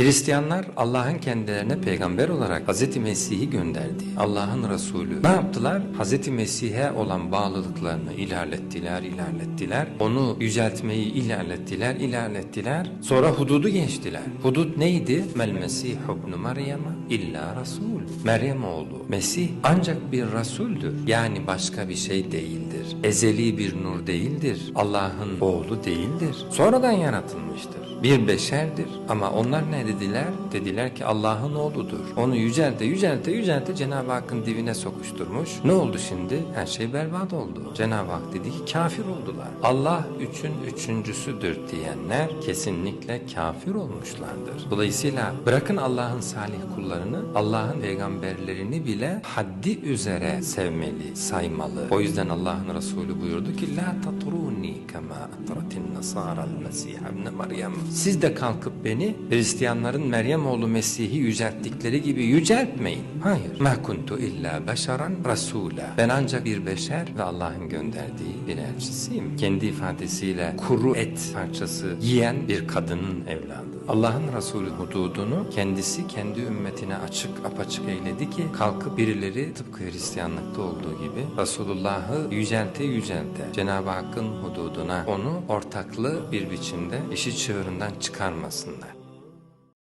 Hristiyanlar Allah'ın kendilerine peygamber olarak Hz. Mesih'i gönderdi. Allah'ın Resulü. Ne yaptılar? Hz. Mesih'e olan bağlılıklarını ilerlettiler, ilerlettiler. Onu yüceltmeyi ilerlettiler, ilerlettiler. Sonra hududu geçtiler. Hudut neydi? Mel Mesih ibn Meryem illa Resul. Meryem oğlu. Mesih ancak bir Resuldür. Yani başka bir şey değildir. Ezeli bir nur değildir. Allah'ın oğlu değildir. Sonradan yaratılmıştır. Bir beşerdir ama onlar ne dediler? Dediler ki Allah'ın oğludur. Onu yücelte yücelte yücelte Cenab-ı Hakk'ın dibine sokuşturmuş. Ne oldu şimdi? Her şey berbat oldu. Cenab-ı Hak dedi ki kafir oldular. Allah üçün üçüncüsüdür diyenler kesinlikle kafir olmuşlardır. Dolayısıyla bırakın Allah'ın salih kullarını, Allah'ın peygamberlerini bile haddi üzere sevmeli, saymalı. O yüzden Allah'ın Resulü buyurdu ki La tatruni kema atratin nasara mesih ibn Meryem. Siz de kalkıp beni Hristiyanların Meryem oğlu Mesih'i yücelttikleri gibi yüceltmeyin. Hayır. Ma kuntu illa beşeran rasula. Ben ancak bir beşer ve Allah'ın gönderdiği bir elçisiyim. Kendi ifadesiyle kuru et parçası yiyen bir kadının evladı. Allah'ın Resulü hududunu kendisi kendi ümmetine açık apaçık eyledi ki kalkıp birileri tıpkı Hristiyanlıkta olduğu gibi Resulullah'ı yücelte yücelte Cenab-ı Hakk'ın hududuna onu ortaklı bir biçimde işi çığırından çıkarmasınlar.